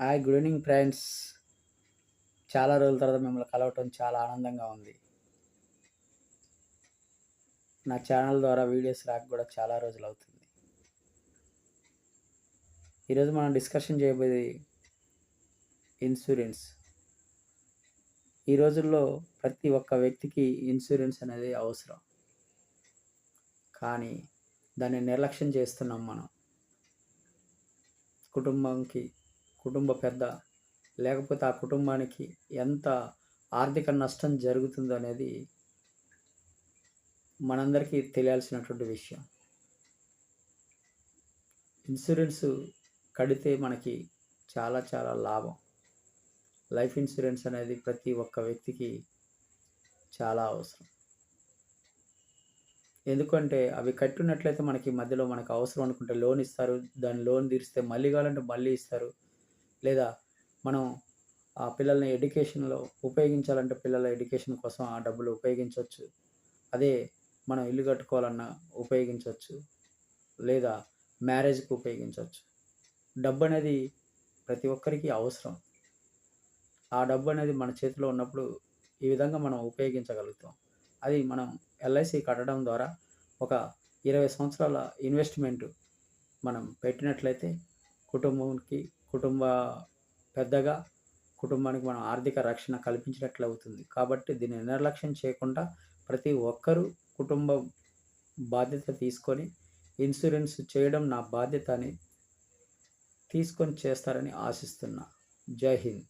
Hi good evening friends చాలా రోజుల తర్వాత మిమ్మల్ని కలవటం చాలా ఆనందంగా ఉంది. నా ఛానల్ ద్వారా వీడియోస్ రాక కూడా చాలా రోజులు అవుతుంది. ఈరోజు మనం డిస్కషన్ చేయబోయేది ఇన్సూరెన్స్. ఈ రోజుల్లో ప్రతి ఒక్క వ్యక్తికి ఇన్సూరెన్స్ అనేది అవసరం. కానీ దాన్ని నిర్లక్ష్యం చేస్తున్నాం మనం. కుటుంబంకి కుటుంబ పెద్ద లేకపోతే ఆ కుటుంబానికి ఎంత ఆర్థిక నష్టం జరుగుతుందో అనేది మనందరికీ తెలియాల్సినటువంటి విషయం. ఇన్సూరెన్స్ కడితే మనకి చాలా చాలా లాభం. లైఫ్ ఇన్సూరెన్స్ అనేది ప్రతి ఒక్క వ్యక్తికి చాలా అవసరం. ఎందుకంటే అవి కట్టున్నట్లయితే మనకి మధ్యలో మనకు అవసరం అనుకుంటే లోన్ ఇస్తారు. దాని లోన్ తీరిస్తే మళ్ళీ కావాలంటే మళ్ళీ ఇస్తారు. లేదా మనం ఆ పిల్లల్ని ఎడ్యుకేషన్లో ఉపయోగించాలంటే పిల్లల ఎడ్యుకేషన్ కోసం ఆ డబ్బులు ఉపయోగించవచ్చు. అదే మనం ఇల్లు కట్టుకోవాలన్నా ఉపయోగించవచ్చు. లేదా మ్యారేజ్కి ఉపయోగించవచ్చు. డబ్బు అనేది ప్రతి ఒక్కరికి అవసరం. ఆ డబ్బు అనేది మన చేతిలో ఉన్నప్పుడు ఈ విధంగా మనం ఉపయోగించగలుగుతాం. అది మనం ఎల్ఐసి కట్టడం ద్వారా ఒక ఇరవై సంవత్సరాల ఇన్వెస్ట్మెంట్ మనం పెట్టినట్లయితే కుటుంబంకి కుటుంబ పెద్దగా కుటుంబానికి మనం ఆర్థిక రక్షణ కల్పించినట్లు అవుతుంది కాబట్టి దీన్ని నిర్లక్ష్యం చేయకుండా ప్రతి ఒక్కరూ కుటుంబ బాధ్యత తీసుకొని ఇన్సూరెన్స్ చేయడం నా బాధ్యత అని తీసుకొని చేస్తారని ఆశిస్తున్నా. జై హింద్.